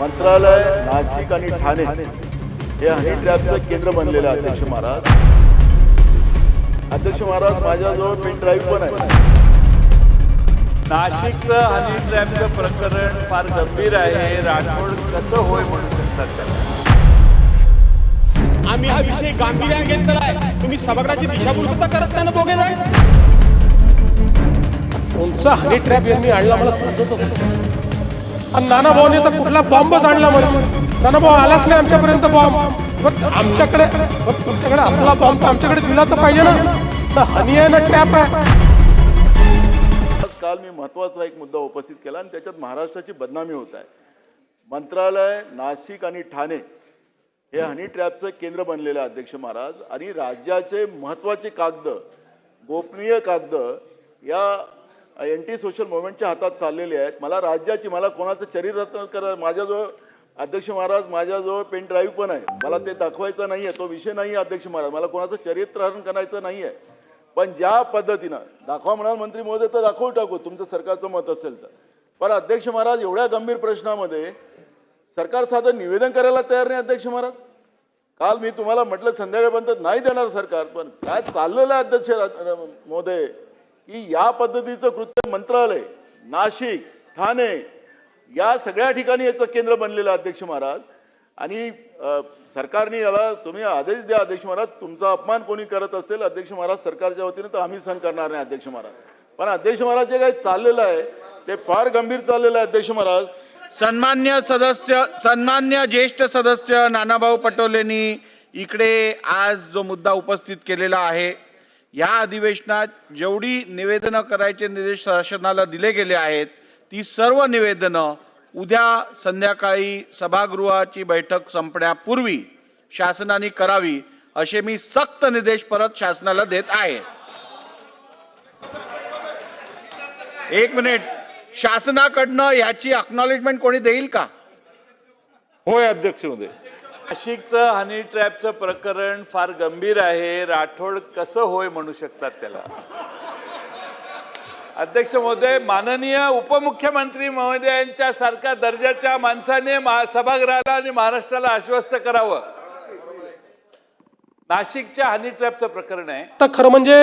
मंत्रालय नाशिक आणि ठाणे हे हनी ट्रॅपचं केंद्र बनलेलं आहे अध्यक्ष महाराज. अध्यक्ष महाराज माझ्याजवळ पेन ड्राईव्ह पण आहे. नाशिकचं हनी ट्रॅपचं प्रकरण फार गंभीर आहे. राठोड कसं होय म्हणू शकतात त्याला? आम्ही हा विषय गांभीर्याने घेतलेला आहे. तुम्ही सभागृहाची दिशाभूल सुद्धा करत नाही ना दोघे जण? कोणचा हनी ट्रॅप यांनी आणला मला समजतच. आणि नाना भाऊने तर कुठला बॉम्बच आणला म्हणे नाना भाऊ आलाच नाही आमच्यापर्यंत बॉम्ब पण आमच्याकडे पण तुमच्याकडे असला बॉम्ब तर आमच्याकडे दिला तर पाहिजे ना. हनी आहे ना टॅप आहे. आज काल मी महत्त्वाचा एक मुद्दा उपस्थित केला आणि त्याच्यात महाराष्ट्राची बदनामी होत आहे. मंत्रालय नाशिक आणि ठाणे हे हनी ट्रॅपचं केंद्र बनलेलं आहे अध्यक्ष महाराज. आणि राज्याचे महत्त्वाचे कागद गोपनीय कागद या एंटी सोशल मुवमेंटच्या हातात चाललेले आहेत. मला राज्याची मला कोणाचं चरित्र करा माझ्याजवळ अध्यक्ष महाराज माझ्याजवळ पेन ड्राईव्ह पण आहे. मला ते दाखवायचं नाही आहे तो विषय नाही आहे अध्यक्ष महाराज. मला कोणाचं चरित्रहरण करायचं नाही आहे पण ज्या पद्धतीनं दाखवा म्हणाल मंत्री महोदय तर दाखवू टाकू. तुमचं सरकारचं मत असेल तर. पण अध्यक्ष महाराज एवढ्या गंभीर प्रश्नामध्ये सरकार साधं निवेदन करायला तयार नाही अध्यक्ष महाराज? काल मी तुम्हाला म्हटलं संध्याकाळपर्यंत नाही देणार सरकार पण काय चाललेलं आहे अध्यक्ष महोदय? की या पद्धतीचं कृत्य मंत्रालय नाशिक ठाणे या सगळ्या ठिकाणी याचं केंद्र बनलेलं अध्यक्ष महाराज. आणि सरकारने याला तुम्ही आदेश द्या अध्यक्ष महाराज. तुमचा अपमान कोणी करत असेल अध्यक्ष महाराज सरकारच्या वतीने तर आम्ही सहन करणार नाही अध्यक्ष महाराज. पण अध्यक्ष महाराज जे काही चाललेलं आहे ते फार गंभीर चाललेलं आहे अध्यक्ष महाराज. सन्मान्य सदस्य सन्मान्य ज्येष्ठ सदस्य नानाभाऊ पटोलेंनी इकडे आज जो मुद्दा उपस्थित केलेला आहे या अधिवेशनात जेवढी निवेदनं करायचे निर्देश शासनाला दिले गेले आहेत ती सर्व निवेदनं उद्या संध्याकाळी सभागृहाची बैठक संपण्यापूर्वी शासनाने करावी असे मी सक्त निर्देश परत शासनाला देत आहे. एक मिनिट. शासनाकडनं याची अक्नॉलेजमेंट कोणी देईल का? होय अध्यक्ष महोदय नाशिकचं हनी ट्रॅपचं प्रकरण फार गंभीर आहे. राठोड कसं होय म्हणू शकतात त्याला? अध्यक्ष महोदय माननीय उपमुख्यमंत्री महोदयांच्या सारख्या दर्जाच्या माणसाने सभागृहाला आणि महाराष्ट्राला आश्वस्त करावं. नाशिकच्या हनी ट्रॅपचं प्रकरण आहे. तर खरं म्हणजे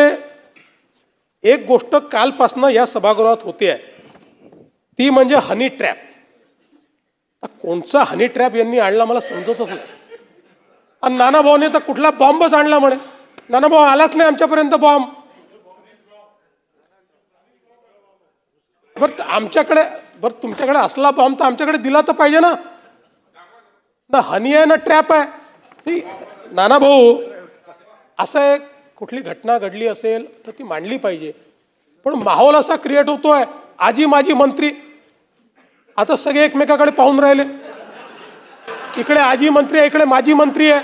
एक गोष्ट कालपासनं या सभागृहात होते आहे ती म्हणजे हनी ट्रॅप कोणचा हनी ट्रॅप यांनी आणला मला समजतच नाही. आणि नानाभाऊने तर कुठला बॉम्बच आणला म्हणे. नाना भाऊ आलाच नाही आमच्यापर्यंत बॉम्ब बरं आमच्याकडे बरं तुमच्याकडे असला बॉम्ब तर आमच्याकडे दिला तर पाहिजे ना. ना हनी आहे ना ट्रॅप आहे. ती नाना भाऊ असं आहे कुठली घटना घडली असेल तर ती मांडली पाहिजे. पण माहोल असा क्रिएट होतोय. आजी माजी मंत्री आता सगळे एकमेकाकडे पाहून राहिले. इकडे आजी मंत्री आहे इकडे माजी मंत्री आहे.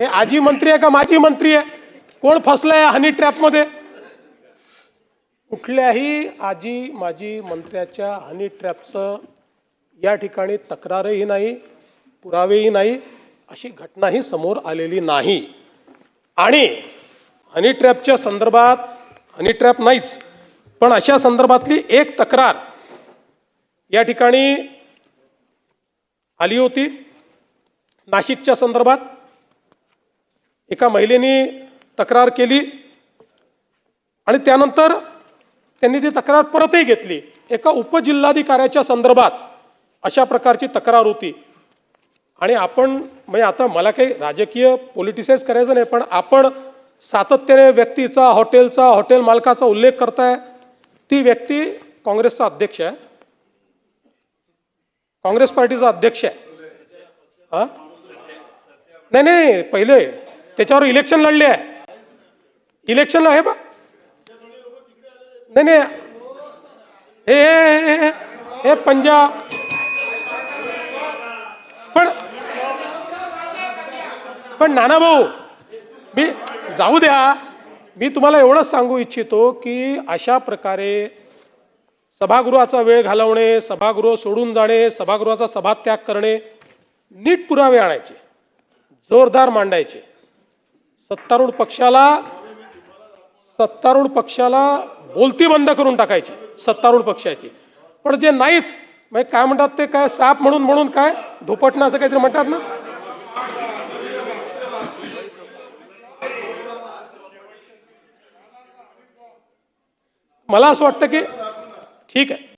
हे आजी मंत्री आहे का माजी मंत्री आहे? कोण फसलंय हनी ट्रॅपमध्ये कुठल्याही आजी माजी मंत्र्याच्या हनी ट्रॅपचं या ठिकाणी तक्रारही नाही पुरावेही नाही अशी घटनाही समोर आलेली नाही. आणि हनी ट्रॅपच्या संदर्भात हनी ट्रॅप नाहीच पण अशा संदर्भातली एक तक्रार या ठिकाणी आली होती नाशिकच्या संदर्भात. एका महिलेने तक्रार केली आणि त्यानंतर त्यांनी ती तक्रार परतही घेतली. एका उपजिल्हाधिकाऱ्याच्या संदर्भात अशा प्रकारची तक्रार होती. आणि आपण म्हणजे आता मला काही राजकीय पॉलिटिसाइज करायचं नाही पण आपण सातत्याने व्यक्तीचा हॉटेलचा हॉटेल मालकाचा उल्लेख करताय. ती व्यक्ती काँग्रेसचा अध्यक्ष आहे. काँग्रेस पार्टीचा अध्यक्ष आहे. हा? नाही नाही पहिले त्याच्यावर इलेक्शन लढले आहे. इलेक्शनला आहे बा नाही नाही. हे हे- हे पंजाब. पण पण नाना भाऊ मी जाऊ द्या. मी तुम्हाला एवढंच सांगू इच्छितो की अशा प्रकारे सभागृहाचा वेळ घालवणे सभागृह सोडून जाणे सभागृहाचा सभात्याग करणे नीट पुरावे आणायचे जोरदार मांडायचे. सत्तारूढ पक्षाला सत्तारूढ पक्षाला बोलती बंद करून टाकायची सत्तारूढ पक्षाची. पण जे नाहीच म्हणजे काय म्हणतात ते काय साप म्हणून म्हणून काय? धुपटणं असं काहीतरी म्हणतात ना? मला असं वाटतं की ठीक आहे.